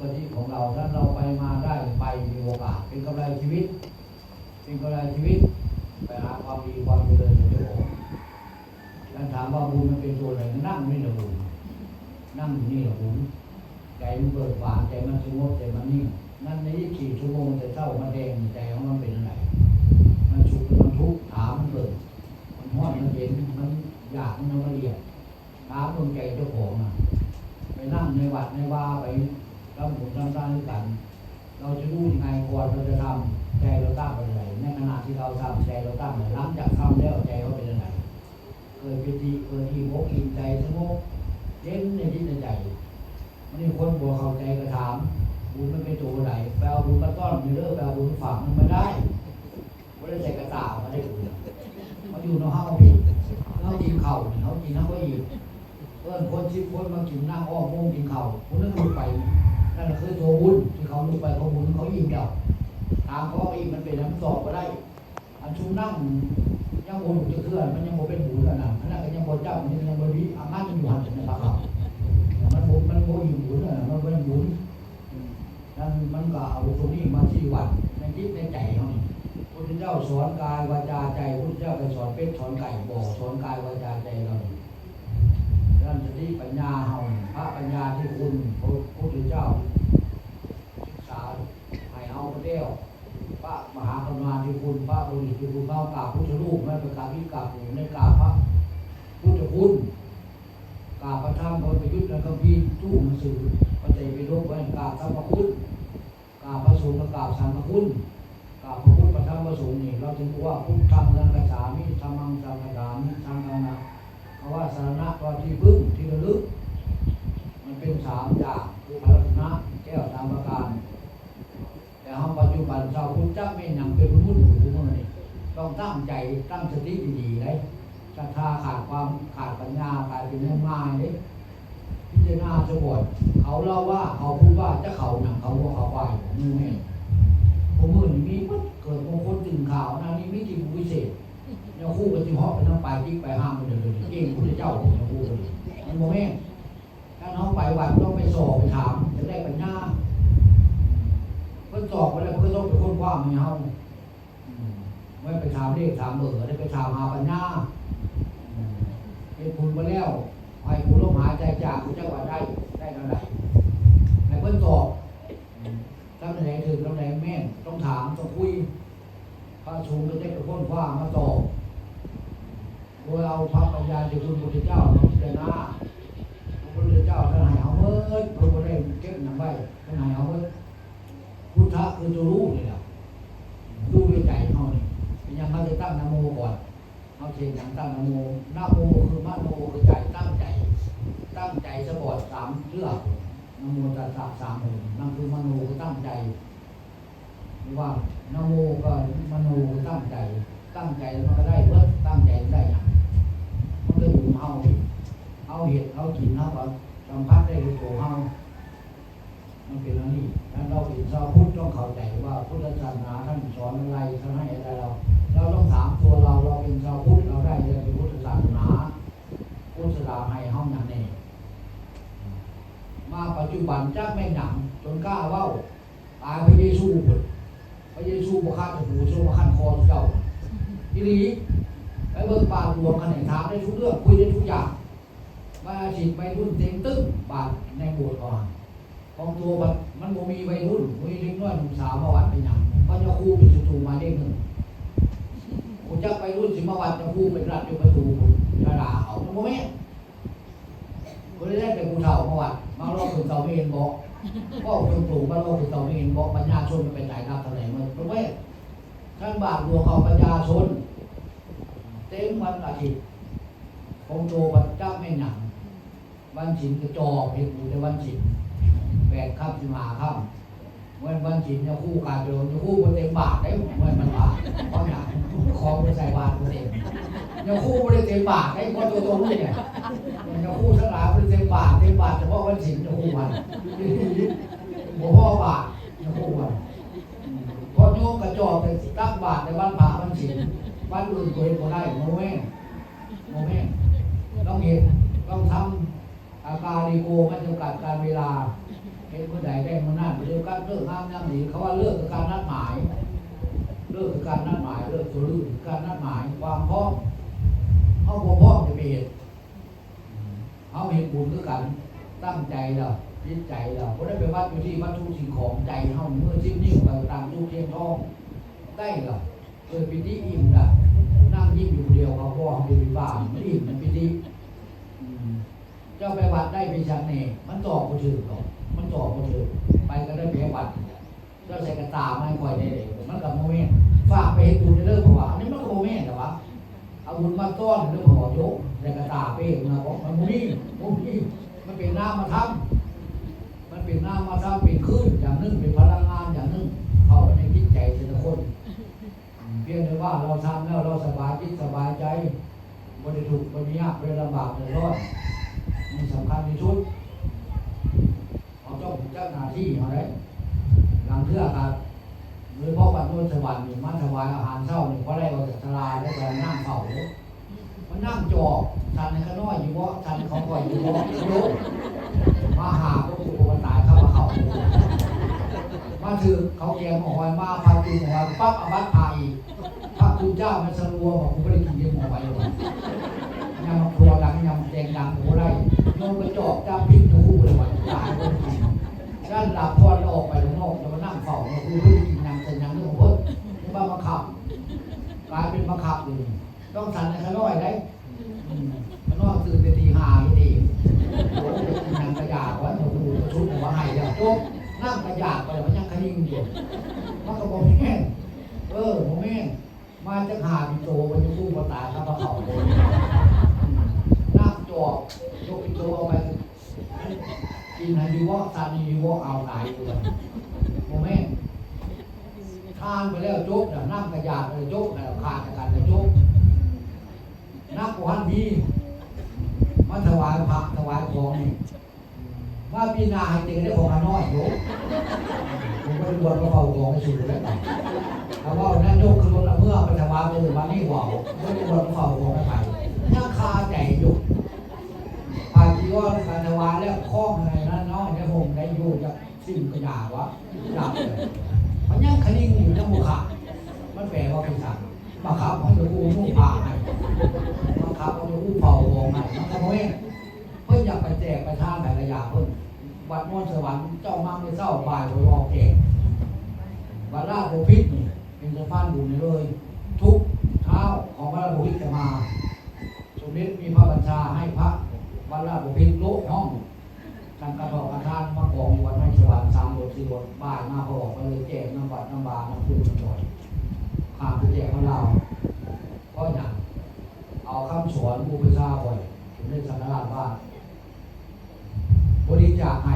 กติของเราถ้าเราไปมาได้ไปมีโอกาสเป็นกำไรชีวิต เป็นกำไรชีวิตไปหาความดีความเจริญในตัวเองท่านถามว่าบุญมันเป็นตัวอะไรนั่งนี่แหละบุญนั่งอยู่นี่แหละบุญใจมันเบิกบานใจมันสงบใจมันนิ่งนั่นในยี่สี่ชั่วโมงจะเศร้ามาแดงใจของมันเป็นอะไรมันสุขหรือมันทุกข์ถามมันเกิดมันห้อนมันเย็นมันอยากมันละเอียดถามดวงใจเจ้าของอะไปนั่งในวัดในว่าไป รับผลทำตามด้วยกัน เราจะรู้ยังไงก่อนเราจะทำใจเราตั้งเป็นอะไรในขณะที่เราทำใจเราตั้งอะไรหลังจากทำแล้วใจเราเป็นยังไงเกิดปิติเกิดอิ่มอกอิ่มใจสงบเย็นในจิตในใจมันมีคนบัวเข้าใจกระถามบุญมันเป็นตัวไหนแปลบุญมาต้อนมีเรื่องแปลบุญฝากมันไม่ได้ไม่ได้ใส่กระตาไม่ได้บุญมันอยู่ในห้องผิดเขากินเข่าเขากินน้ำก็อิ่มเพื่อนคนชิบคนมากินหนั่งอ้อมวงกินเข้าคนนั้นลุกไป นั่นคือตัวบุญที่เขาลุกไปเขาบุญเขายิงเดียวถามเขาอีกมันเป็นน้ำสอบก็ได้ อันชุมนั่งยังบุจะเคลื่อนมันยังโมเป็นบุญขนาดนั้นก็ยังโมเจ้ามันยังโมวิอามายังอยู่หันถึงนะครับมันบุญมันโมอยู่บุญนะมันเป็นบุญนั่นมันก็เอาตรงนี้มาที่วัดในจิตในใจเขาพุทธเจ้าสอนกายวาจาใจพุทธเจ้าไปสอนเป็ดสอนไก่บอกสอนกายวาจาใจเรานี่ด้านสติปัญญาเฮาพระปัญญาที่คุณพุท ธเจ้าศึกษาให้เอาพระเดียวพระมหากรุณาธิคุณพระบริสุทธิ์คุณพระกาพุทธรูปไม่ประกาศที่กาบหมู่ในกาพระพุทธคุณกาพระธรรมพระประยุทธ์และคำพีตู้หนังสือพระใจไปโลกไว้กาบธรรมคุณกาพระสงฆ์กราสังฆคุณกาพระพุทธพระธรรมพระสงฆ์นี่เราจึงบอกว่าพุทธังสังฆฉามิธรรมังสังฆฉามิสังฆนะเพราะว่าสาระตัวที่พึ่งที่ระลึก มันเป็นสามอย่าง คือพระรัตนะแก้วสามประการ แต่ห้องปัจจุบันชาวพุทธเจ้าไม่นำเป็นมุ่นหมู่เมื่อนี้ต้องตั้งใจตั้งสติดีๆเลยศรัทธาขาดความขาดปัญญากลายเป็นเรื่องง่ายเลยพิจารณาสบดเขาเล่าว่าเขาพูดว่าจะเขาหนังเขาว่าเขาไปมือแม่ผมมือนี่มีปุ๊บเกิดมงคลตื่นข่าวนะนี่มีที่วิเศษเนี่ยคู่กันที่เหาะไปทั้งไปที่ไปห้ามไปเดินเก่งพุทธเจ้าของเนี่ยคู่กันมันโมแม่ ถ้าน้องไปวัดต้องไปสอบไปถามจะได้ปัญญาเพิ่นสอบไปแล้วเพิ่นต้องไปค้นคว้ามันเฮาไม่ไปถามเลขถามเบอร์ได้ไปถามหาปัญญาเฮ็ดบุญมาแล้วให้ผู้ลมหายใจจากผู้เจ้าว่าได้ได้เท่าไหร่ให้เพิ่อนสอบอืมทำไหนถึงทำไหนแม่นต้องถามต้องคุยพระสูงก็ได้ไปพ้นฟ้ามาตอบโดยเอาพระปัญญาที่คุณพุทธเจ้ามาพิจารณา งนโมนะโมคือมโนคือใจตั้งใจ ตั้งใจสะบอดสามเชือกนโมตัสสะสามหนนั่นคือมโนคือตั้งใจว่านโมก็มโนก็ตั้งใจ ตั้งใจมันก็ได้เพื่อตั้งใจได้อย่างมันก็อยู่เฮาเอาเหตุเอากินเอาแบบสัมผัสได้ด้วยตัวเฮามันเป็นอันนี้แล้วเราเป็นชาวพุทธต้องเข้าใจว่าพุทธศาสนาท่านสอนอะไรท่านให้อะไรเรา เราต้องถามตัวเรา พุทธศาสนาให้เฮาอย่างนี้มาปัจจุบันจักไม่หนัง จนกล้าเว้าตายพระเยซูพระเยซูบอกข้าจะหูโซ่ขั้นคอเจ้าทีนี้ไปเบิกบาทหลวงกันไหนถามได้ทุกเรื่องคุยได้ทุกอย่างมาฉีดไปรุ่นเต็งตึ้งบาทในโบสถ์ก่อนของตัวมันมันบ่มีวัยรุ่นมีเล็กน้อยหนุ่มสาวมาวัดเป็นหยังพราะเจ้าครูเป็นศัตรูมาเด้งหนึ่งผมจะไปรุ่นสิมาวัดจ้าครูเป็นรัฐอยู่ประตูระดาเอา มันโมแม่นก็เลยได้เป็นกูเฒ่าเมาวัดมาลอกถึงเตาไม่เมนบอกก็ตรงถูกว่าโลกคือตัวเองบอกปัญญาชนมันเป็นไหนครับทางไหนมันเพราะว่ท่านบาปหลวงเอาปัญญาชน เต็มวันอาทิตย์คงโตปัจจ้าไม่หนัง วันฉินกระจอกเห็นอยู่ในวันฉินแปดข้ามสิมาข้ามวันวันฉินจะคู่กายไปโดนจะคู่บนเต็มบาทได้เหมือนมันบาทเพราะหนังของไปใส่บาทบนเต็ม จะคู่บนเต็มบาทได้พราะตัวตรงนี้เนี่ยจะคู่ทั้งหลายบนเต็มบาทเต็มบาทเฉพาะวันฉินจะคู่วันหัวพ่อบาทนะครูว่าพอโยกกระจอกแต่ตักบาทในบ้านผาบ้านฉินบ้านอื่นตัวเองก็ได้โมแม่โมแม่ต้องเห็นต้องทำอาการดีโกไม่จำกัดการเวลาเห็นคนใดได้มันกันเลิกงามยามดีเขาว่าเลิกคือการนัดหมาย เลิกคือการนัดหมาย เลิกตัวลื่นคือการนัดหมาย ความพร้อม เอาบ่พร้อจะไปเห็นเอาเห็นบุญคือกัน ตั้งใจเราจิตใจเราบ่ได้ไปวัดอยู่ที่วัตถุสิ่งของใจเฮาเมื่อชิ้นนิ้วไปตามตู้เทียนทองได้เหรอเกิดปิติอิ่มละนั่งยิ้มอยู่เดียวเขาพ่อเขาเป็นบ้ามันอิ่มมันปิติเจ้าไปวัดได้ไปชักเน่มันตอบบ่ถึงหรอกมันตอบบ่ถึงไปก็ได้ไปวัดเจ้าใส่กระตาไม่ค่อยได้เลยมันกับโมเมนฝากไปเห็นบุญในเรื่องของว่านนี้มันก็โมเมนต์แต่ว่า เอาบุญมาต้อนเรื่องขอโยกใส่กระตาไปเห็นนะบอกมันมนี่โมนี่มันเป็นน้ำมาทำมันเป็นน้ำมาทำเป็นคลื่นอย่างนึงเป็นพลังงานอย่างนึงเข้าไปในจิตใจแต่ละคนเพียงแต่ว่าเราทำแล้วเราสบายจิตสบายใจบริถูกข์บริยากบริลำบากเลยร้อนมันสำคัญที่สุดเขาเจ้าเจ้าหน้าที่เขาได้หลังเทื่อครับ โดยเฉพาะวันโน้นสวรรค์นี่มาถวายอาหารเช้านี่เพราะอะไรเราจะทลายแล้วแต่นั่งเฝ้ามันนั่งจอกทันในข้างน้อยอยู่บ่ทันเขาก่อยอยู่บ่โยกมาหาพวกกูมันตายเข้ามาเขามาถือเขาเกียงหอยมาพาตีหอยปั๊บอบัตพาอีกพระคุณเจ้ามันสรัวบอกกูไม่ได้กินเยี่ยมหอยเลยยำครัวดังยำแดงดังโอ้ไรโยนกระจอกจ้าพริกจะคู่เลยวันตายคนกินด้านหลับพอแล้วออกไปข้างนอกจะมานั่งเฝ้าเนี่ยกูไม่ได้กิน ยำแต่ยำเรื่องของเพิ่นนี่บ้ามาขับกลายเป็นมาขับเลยต้องสั่นในขน้อกได้อืมข้อกตื่นไปตีห้าไม่ดีนางกระยาว่าหนูชุบหัวไห้เดียวจบนั่งกระยาไปมันยังขยิ่งอยู่มันก็บอกแม่เออบอกแม่มาจะหาปิโตมันจะสู้มาตาข้าพเขาเลยนั่งจอบยกปิโตเอาไปกินให้ดีว่าซานีดีว่าเอาตายอยู่เลยบอกแม่ ทานไปแล้วจบแล้วนั่งกระยาไปแล้วจบแล้วขาดกันแล้วจบนักวันดีมาถวายพระถวายของนี่ว่าปีนาให้เจอได้ของน้อยโยมผมก็บวชก็เฝ้าของให้สุดแล้วแต่ว่านั่นโยกคือรถเมื่อไปถวายไปถึงวันนี้หว่าวก็ได้บวชก็เฝ้าของให้ไปยังคาใจอยู่พาจีว่าการถวายแล้วคล้องอะไรนั่นเนาะในผมได้อยู่จากสิ่งกระยาวะจับเลย มันยังคลิ่งอยู่ในมุขะมันแปลว่าเป็นสัตว์มาขับให้ดูมุ่งผ่าให้บังคับเอาผู้เป่าของใหม่มันก็เพื่อนเพื่ออยากไปแจกไปท่านไประยะเพื่อนวัดมวลสวรรค์เจ้ามาไม่เศร้าบ่ายไปออกแจกวัดราชบุพิตนี่เป็นสะพานบุญเลย ทุกเช้าของวัดราชบุพิตจะมาสมเด็จมีพระบัญชาให้พระวัดราชบุพิตโลกห้อง ท่านกระบอกกระทานมากองอยู่วัดให้สวรรค์สามบทสี่บทบ่ายมาพอออกไปเลยแจกน้ำวัดน้ำบาน้ำพุน้ำบ่อยขามไปแจกของเราเพราะอย่างเอาคำสอนอุปชาบ่อยถึงได้สังฆราชว่าบริจาคให้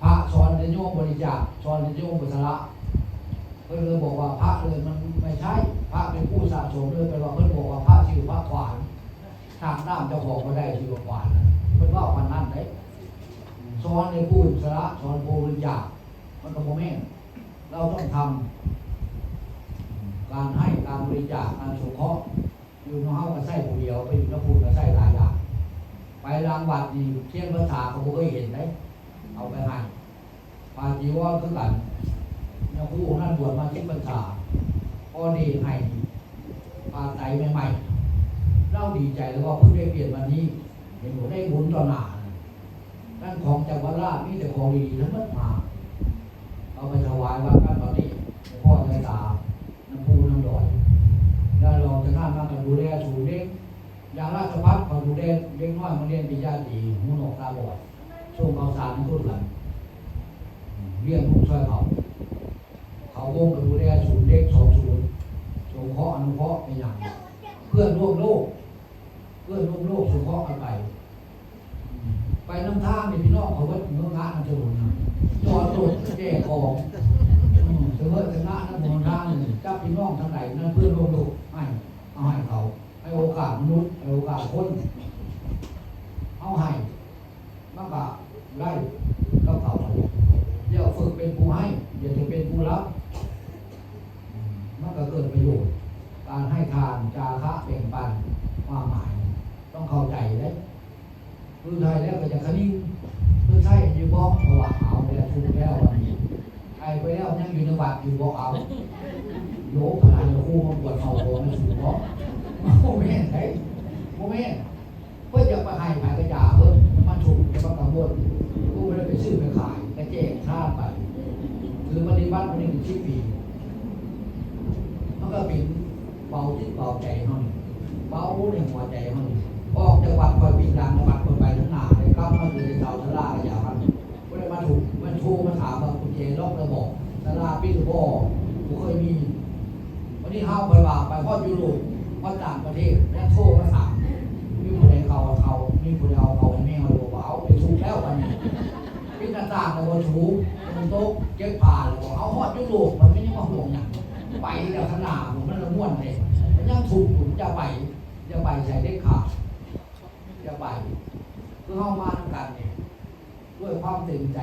พระสอนจะโยมบริจาคสอนจะโยมบุษระเพื่อนเลยบอกว่าพระเลยมันไม่ใช่พระเป็นผู้สะสมเลยแต่ว่าเพื่อนบอกว่าพระชื่อพระขวานทางน้ำเจ้าของก็ได้ชื่อว่าขวานเพื่อนว่าวันนั้นได้ส อนในผู้บุษระสอนผู้บริจาคมันก็โมแม่นเราต้องทำการให้การบริจาคการสงเคราะห์อยู่น้องเฮาก็ใส่ผู้เดียวไปอยู่น้ำพูนก็ใส่หลายอย่างไปรางวัดนี่เทียนภาษาเขาบ่เห็นได้เอาไปให้ปาจีวรคือกันเนี่ยครูของนั่นบวชมาเทียนภาษาพอดีให้ปาไตใหม่ๆเล่าดีใจแล้วว่าเพิ่งได้เปลี่ยนวันนี้เห็นผมได้บุญต่อหนา นั่นของจากวัดราชมีแต่ของดีทั้งหมดมาเอาไปถวายวัดกันตอนนี้พ่อใจตาน้ำพูน้ำดอยแล้วเราจะข้ามมากับดูแลสูงเด็กอย่างราชพัฒน์เขาดูแลเด็กน้อยมาเรียนปริญาตรีหูหนวกตาบอดช่วงเขาสารทุนหลังเรียนลูกช่วยเขาเขาวงกับดูแลศูนย์เด็กสองศูนย์สงเคราะห์อนุเคราะห์เป็นอย่าง เพื่อนร่วมโลก เพื่อนร่วมโลกสงเคราะห์กันไป ไปน้ำท่าเนี่พี่น้องเขาวัดเมืองงานน้ำจรุนจอดรถแก่ของอืมถือว่าชนะนักมองทาหนึ่งจ้าพี่น้องทางไหนนั่นเพื่อนร่วมโลกให้เอาให้เขาให้โอกาสมนุษย์ให้โอกาสคนเอาให้มากกว่าไล่ก็เขาเดี๋ยวฝึกเป็นผู้ให้เดี๋ยวจะเป็นผู้รับอืมมันก็เกิดประโยชน์ การให้ทานจาคะแบ่งปันความหมาย ต้องเข้าใจเลย คือไทยแล้วก็จะคนิ่งคือใช่อยู่บ้องเพราะว่าเอาไปแล้วทุกแล้ววันนี้วัดอยู่บ่เอาโยกขนาดจะคู่มาปวดเข่าตัวไม่สูงเนาะโมเมนต์ไหนโมเมนต์เพื่อจะไปให้ขายกระยาเพิ่มมันถูกจะประกาศบนกูไม่ได้ไปซื้อไปขายกระเจ๊งท่าไปคือปฏิบัติมันหนึ่งชิปปีมันก็เป็นเบาจิตเบาใจเท่านี้เบาในหัวใจเท่านี้ออกจากวัดคอยปีกลางวัด ปทั้งหน้าเลยกลับมาคือเสาสลาอย่ามันก็เลยมาถูกมันโทรมาถามว่าคุณเจล็อกระบอกสลาปิดบ่กูเคยมี วันนี้เฮาไปว่าไปพ่อยุโรปพ่อต่างประเทศแล้วโทรมาถามมีผู้ใดเขาเอาเขามีผู้ใดเอาเขาแม่มาดูว่าเอาไปถูกแล้ววันนี้พิจารณาแล้วว่าถูกตรงโต๊ะเก็บผ่านแล้วเอาฮอดยุโรปมันไม่ได้มาห่วงอย่างไปแล้วขนาดผมมันละม่วนเลยมันยังถูกผมจะไปจะไปใส่ได้ขาดจะไปคือเฮามาทำกันเนี่ยด้วย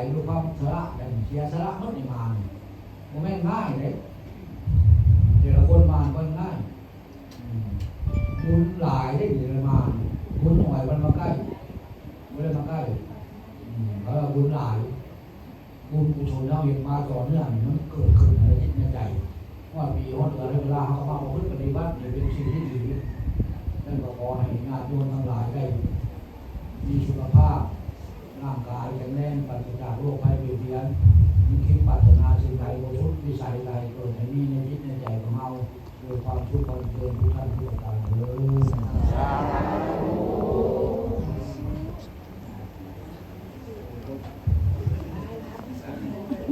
ใจด้ความสละกันเสียสละเมื่อนี่มาเนี่ยมันไม่ง่ายเลยเดี๋ยวคนมาก็ง่ายบุญหลายได้เดี๋ยวละมาบุญหน่อยมันมาใกล้ไม่ได้มาใกล้เพราะว่าบุญหลายบุญกุศลเราเห็นมาต่อเนื่องมันเกิดขึ้นในจิตในใจว่าปีว่าเดือนเวลาเขามาพฤติปฏิบัติเป็นสิ่งที่ดีนั่นก็ขอให้ญาติโยมทั้งหลายได้มีสุขภาพ ร่างกายแข็งแรงปราศจากโรคภัยเบียดเบียนมีคิดปรารถนาสิ่งใดบริสุทธิ์วิสัยใดเกิดให้มีในจิตในใจของเราโดยความทุกข์ความเจริญทุกท่านทุกประการเถิด